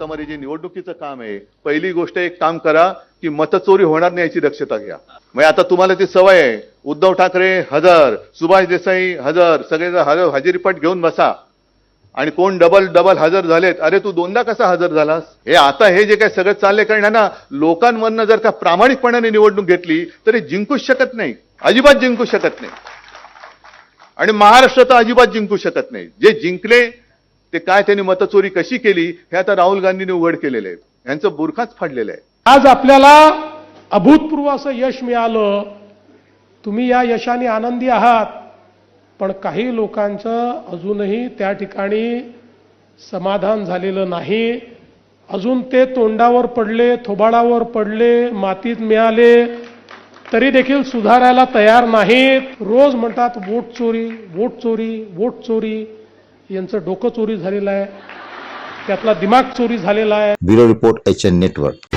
जे निवडणुकीचं काम आहे पहिली गोष्ट एक काम करा की मतचोरी होणार नाही याची दक्षता घ्या. म्हणजे आता तुम्हाला ती सवय आहे. उद्धव ठाकरे हजर सुभाष देसाई हजर सगळे हजर हजेरीपट घेऊन बसा. आणि कोण डबल डबल हजर झालेत? अरे तू दोनदा कसा हजर झालास? हे आता हे जे काय सगळं चाललंय कारण ह्यांना लोकांमधनं जर का प्रामाणिकपणाने निवडणूक घेतली तरी जिंकूच शकत नाही. अजिबात जिंकू शकत नाही. आणि महाराष्ट्र तर अजिबात जिंकू शकत नाही. जे जिंकले ते काय त्यांनी मतचोरी कशी केली हे आता राहुल गांधींनी उघड केलेलं आहे यांचं बुरखाच फाडलेलं आहे. आज आपल्याला अभूतपूर्व असं यश मिळालं. तुम्ही या यशाने आनंदी आहात. पण काही लोकांचं अजूनही त्या ठिकाणी समाधान झालेलं नाही. अजून ते तोंडावर पडले थोबाडावर पडले मातीत मिळाले तरी देखील सुधारायला तयार नाहीत. रोज म्हणतात वोट चोरी वोट चोरी वोट चोरी. यांचं डोकं चोरी झालेलं आहे. त्यातला दिमाग चोरी झालेला आहे. Bureau report H N network.